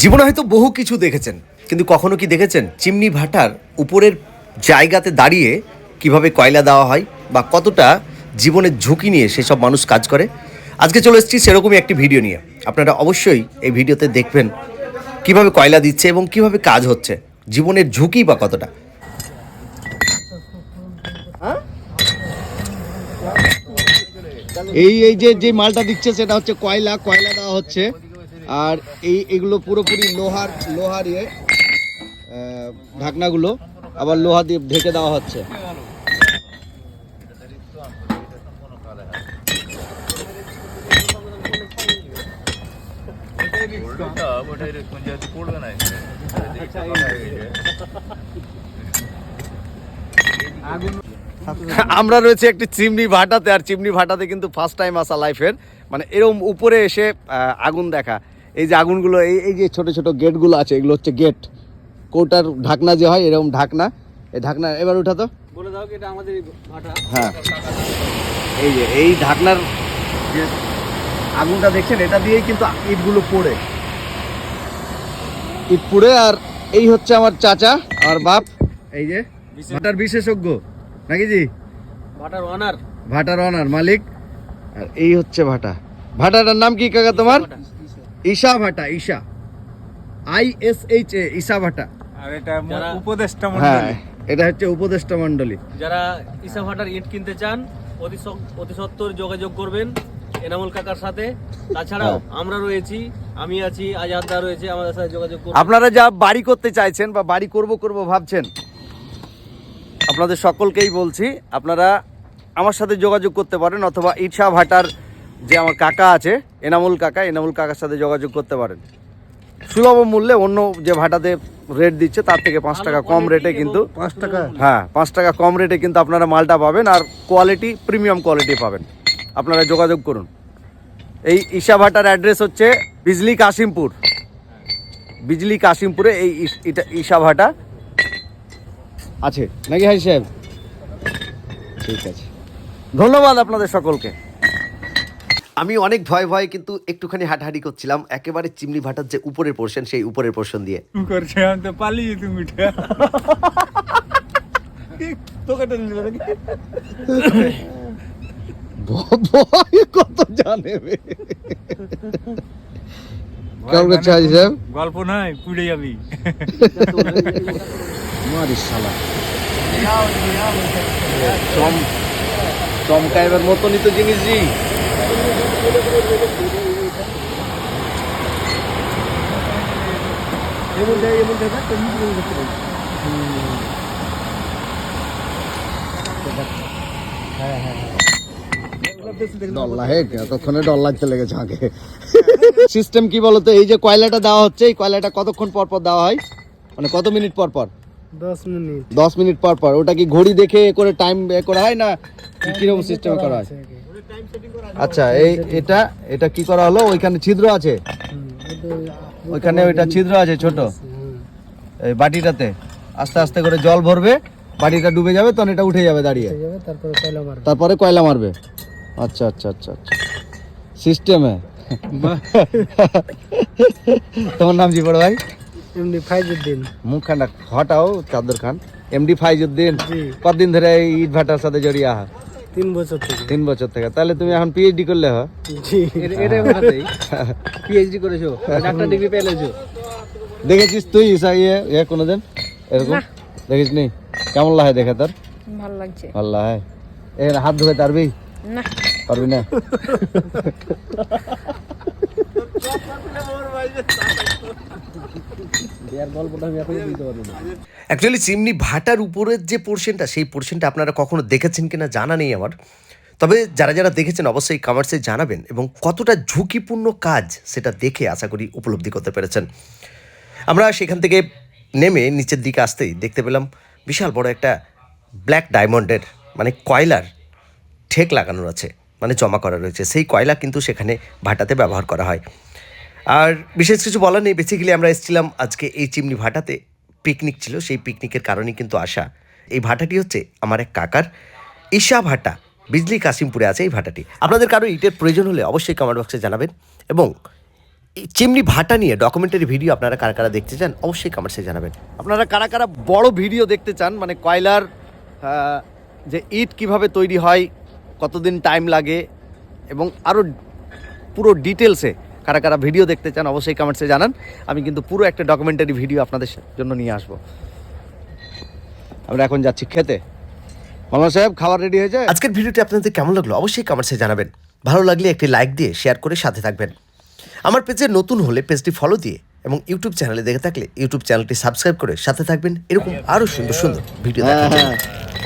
জীবনে হয়তো বহু কিছু দেখেছেন, কিন্তু কখনো কি দেখেছেন চিমনি ভাটার উপরের জায়গাতে দাঁড়িয়ে কীভাবে কয়লা দেওয়া হয় বা কতটা জীবনের ঝুঁকি নিয়ে সেসব মানুষ কাজ করে? আজকে চলে এসেছি সেরকমই একটি ভিডিও নিয়ে। আপনারা অবশ্যই এই ভিডিওতে দেখবেন কীভাবে কয়লা দিচ্ছে এবং কীভাবে কাজ হচ্ছে, জীবনের ঝুঁকি বা কতটা। এই এই যে যে মালটা দিচ্ছে সেটা হচ্ছে কয়লা কয়লা দেওয়া হচ্ছে। আর এই এগুলো পুরোপুরি লোহার লোহার ইয়ে ঢাকনাগুলো আবার লোহা দিয়ে ঢেকে দেওয়া হচ্ছে। আমরা রয়েছে একটি চিমনি ভাটাতে, আর চিমনি ভাটাতে কিন্তু ফার্স্ট টাইম আসা লাইফের মানে এরকম উপরে এসে আগুন দেখা। এই যে আগুনগুলো এই এই যে ছোট ছোট গেটগুলো আছে এগুলো হচ্ছে গেট। কৌটার ঢাকনা যে হয় এরকম ঢাকনা। এই ঢাকনা এবার উঠা তো। বলে দাও এটা আমাদের হ্যাঁ। এই যে এই ঢাকনার যে আগুনটা দেখছেন এটা দিয়েই কিন্তু ইটগুলো পড়ে। ইট পুড়ে আর এই হচ্ছে আমার চাচা আমার বাপ। এই যে ভাটার বিশেষজ্ঞ নাকি জি? ভাটার ওনার ভাটার অনার মালিক। আর এই হচ্ছে ভাটা। ভাটাটার নাম কি কাকা তোমার? ঈশা ভাটা Isha. I S H A Isha ভাটা। আর এটা উপদেষ্টা হ্যাঁ মন্ডলী এটা হচ্ছে উপদেষ্টা মণ্ডলী। যারা ঈশা ভাটার ইট কিনতে চান অতি অতি সত্বর যোগাযোগ করবেন এনামুল কাকার সাথে। তাছাড়াও হ্যাঁ। আমরা রয়েছি আমি আছি আজাদদা রয়েছে আমাদের সাথে যোগাযোগ করুন। আপনারা যা বাড়ি করতে চাইছেন বা বাড়ি করব করব ভাবছেন আপনাদের সকলকেই বলছি আপনারা আমার সাথে যোগাযোগ করতে পারেন অথবা ইটসা ভাটার যে আমার কাকা আছে এনামুল কাকা এনামুল কাকার সাথে যোগাযোগ করতে পারেন। সুলভ মূল্যে অন্য যে ভাটাতে রেট দিচ্ছে তার থেকে পাঁচ টাকা কম রেটে কিন্তু পাঁচ টাকা। হ্যাঁ পাঁচ টাকা কম রেটে কিন্তু আপনারা মালটা পাবেন আর কোয়ালিটি প্রিমিয়াম কোয়ালিটি পাবেন। আপনারা যোগাযোগ করুন। এই ঈশা ভাটার অ্যাড্রেস হচ্ছে বিজলি কাশিমপুর। বিজলি কাশিমপুরে এই এটা ঈশা ভাটা আছে। নাকি হাই সাহেব? ঠিক আছে। ধন্যবাদ আপনাদের সকলকে। আমি অনেক ভয় ভয় কিন্তু একটুখানি হাঁটাহাঁটি করছিলাম। একেবারে চিমনি ভাটার যে উপরের পোর্শন সেই উপরের পোর্শন দিয়ে। করছে আমি তো পালিয়ে তুমি? ভয় কত জানে কেমন করছে হাজি সাহেব গল্প নয় পুড়ে যাবি। মারিস শালা। চমকাইবার মতনই তো জিনিস জি। এমন এমন তো এতক্ষণে ডর লাগতে লেগেছে আগে। সিস্টেম কি বলতো এই যে কয়লাটা দেওয়া হচ্ছে এই কয়লাটা কতক্ষণ পর পর দেওয়া হয়? মানে কত মিনিট পর পর? দশ মিনিট। দশ মিনিট পর পর। ওটা কি ঘড়ি দেখে করে টাইম করা হয় না কি- কীরকম সিস্টেমে করা হয়? আচ্ছা এই এটা এটা কি করা হলো? ওইখানে ছিদ্র আছে? ওইখানে ওইটা ছিদ্র আছে ছোট। এই বাটিটাতে। আস্তে আস্তে করে জল ভরবে বাটিটা ডুবে যাবে তখন এটা উঠে যাবে দাঁড়িয়ে। তারপরে কয়লা মারবে। তারপরে কয়লা মারবে। আচ্ছা আচ্ছা আচ্ছা আচ্ছা। সিস্টেমে। তোমার নাম জি বড় ভাই? এমনি ফাইজুদ্দিন। মুখখানা হটাও চাদর খান। এমডি ফাইজুদ্দিন। জি। কতদিন ধরে এই ইট ভাটার সাথে জড়িয়ে আহা? তিন বছর থেকে। তিন বছর থেকে। তাহলে তুমি এখন পিএইচডি করলে হ। এটা ভাটাতেই পিএইচডি করেছ ডাক্তার ডিগ্রি পেলেছো দেখেছিস তুই ইসা ইয়ে ইয়ে কোনোদিন? এরকম? দেখিস নি? কেমন লাগে দেখে তোর? ভালো লাগছে। ভালো লাগে। এখানে হাত ধুয়ে পারবি না। পারবি না? অ্যাকচুয়ালি চিমনি ভাটার উপরের যে পোর্শনটা সেই পোর্শনটা আপনারা কখনো দেখেছেন কিনা জানা নেই আমার তবে যারা যারা দেখেছেন অবশ্যই কমার্সে জানাবেন এবং কতটা ঝুঁকিপূর্ণ কাজ সেটা দেখে আশা করি উপলব্ধি করতে পেরেছেন। আমরা সেখান থেকে নেমে নিচের দিকে আসতেই দেখতে পেলাম বিশাল বড় একটা ব্ল্যাক ডায়মন্ডের মানে কয়লার ঠেক লাগানো আছে মানে জমা করা রয়েছে। সেই কয়লা কিন্তু সেখানে ভাটাতে ব্যবহার করা হয়। আর বিশেষ কিছু বলার নেই। বেসিক্যালি আমরা এসেছিলাম আজকে এই চিমনি ভাটাতে। পিকনিক ছিল, সেই পিকনিকের কারণেই কিন্তু আসা এই ভাটাটি হচ্ছে আমার এক কাকার ঈশা ভাটা। বিজলি কাশিমপুরে আছে এই ভাটাটি। আপনাদের কারও ইটের প্রয়োজন হলে অবশ্যই কমেন্ট বক্সে জানাবেন। এবং চিমনি ভাটা নিয়ে ডকুমেন্টারি ভিডিও আপনারা কারা কারা দেখতে চান, অবশ্যই কমেন্টসে জানাবেন। আপনারা কারা কারা বড় ভিডিও দেখতে চান মানে কয়লার যে ইট কীভাবে তৈরি হয়, কতদিন টাইম লাগে, এবং আরও পুরো ডিটেলসে কারা কারা ভিডিও দেখতে চান অবশ্যই কমেন্টসে জানান। আমি কিন্তু পুরো একটা ডকুমেন্টারি ভিডিও আপনাদের জন্য নিয়ে আসব। আমরা এখন যাচ্ছি খেতে। মামা সাহেব খাবার রেডি হয়েছে? আজকের ভিডিওটি আপনাদের কেমন লাগল অবশ্যই কমেন্টসে জানাবেন। ভালো লাগলে একটি লাইক দিয়ে শেয়ার করে সাথে থাকবেন। আমার পেজে নতুন হলে পেজটি ফলো দিয়ে এবং ইউটিউব চ্যানেলে দেখে থাকলে ইউটিউব চ্যানেলটি সাবস্ক্রাইব করে সাথে থাকবেন। এরকম আরও সুন্দর সুন্দর ভিডিও দেখার জন্য। হ্যাঁ।